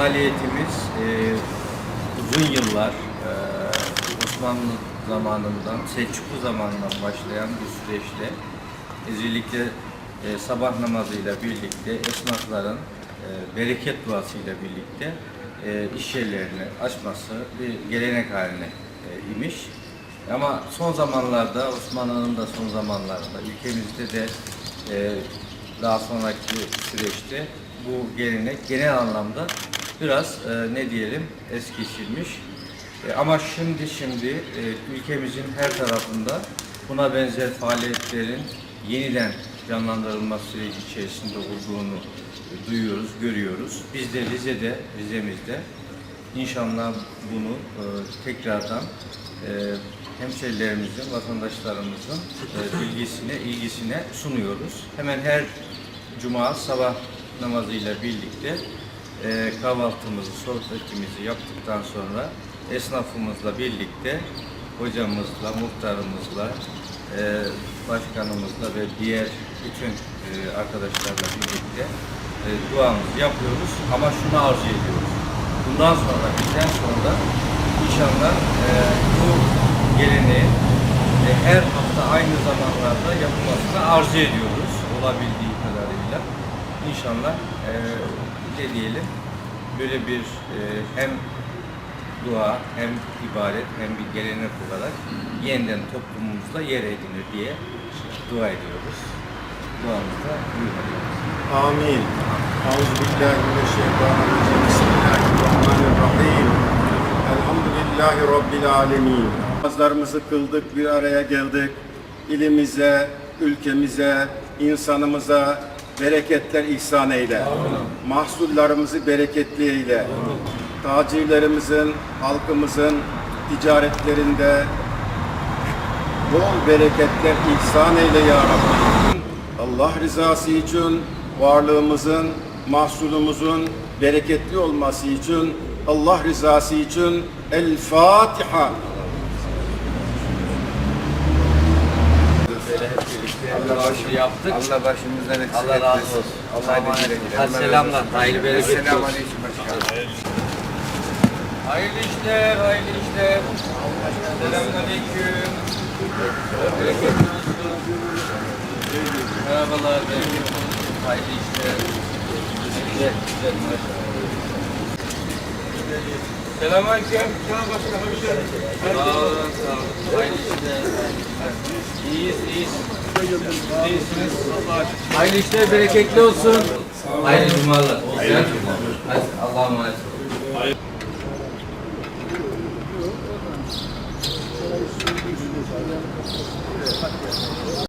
faaliyetimiz e, uzun yıllar e, Osmanlı zamanından, Selçuklu zamanından başlayan bir süreçle özellikle e, sabah namazıyla birlikte esnafların e, bereket duasıyla birlikte e, iş yerlerini açması bir gelenek haline e, imiş. Ama son zamanlarda Osmanlı'nın da son zamanlarında ülkemizde de e, daha sonraki süreçte bu gelenek genel anlamda biraz e, ne diyelim es geçilmiş. E, ama şimdi şimdi e, ülkemizin her tarafında buna benzer faaliyetlerin yeniden canlandırılması süreci içerisinde olduğunu e, duyuyoruz, görüyoruz. Biz de Rize'de, Rize'mizde inşallah bunu e, tekrardan e, hemşerilerimizin, vatandaşlarımızın e, bilgisine, ilgisine sunuyoruz. Hemen her cuma sabah namazıyla birlikte e, kahvaltımızı, sohbetimizi yaptıktan sonra esnafımızla birlikte hocamızla, muhtarımızla, e, başkanımızla ve diğer bütün e, arkadaşlarla birlikte e, duamızı yapıyoruz. Ama şunu arzu ediyoruz. Bundan sonra, bizden sonra inşallah e, bu geleneğin e, her hafta aynı zamanlarda yapılmasını arzu ediyoruz olabildiği kadarıyla. İnşallah e, ne diyelim böyle bir e, hem dua hem ibadet hem bir gelenek olarak yeniden toplumumuzda yer edinir diye dua ediyoruz. Duamızda buyurun. Amin. Euzubillahimineşşeytanirracim. Bismillahirrahmanirrahim. Elhamdülillahi Rabbil alemin. Namazlarımızı kıldık, bir araya geldik. İlimize, ülkemize, insanımıza bereketler ihsan eyle. Mahsullarımızı bereketli eyle. Tacirlerimizin, halkımızın ticaretlerinde bol bereketler ihsan eyle ya Rabbi. Allah rızası için varlığımızın, mahsulümüzün bereketli olması için Allah rızası için El Fatiha. Allah başımızı yaptık. Allah başımızdan eksik Allah razı olsun. Allah'a emanet. Hadi selamlar. Hayırlı bereketli olsun. Selamünaleyküm Hayırlı işler, hayırlı işler. Selamünaleyküm. Bereketli olsun. Merhabalar, bereketli olsun. Hayırlı işler. Güzel, güzel maşallah. Selamünaleyküm. Sağ olun, sağ olun. Hayırlı işler. İyiyiz, iyiyiz. Hayırlı işler, bereketli olsun. Hayırlı cumalar. Hayırlı cumalar. Allah'a emanet olun.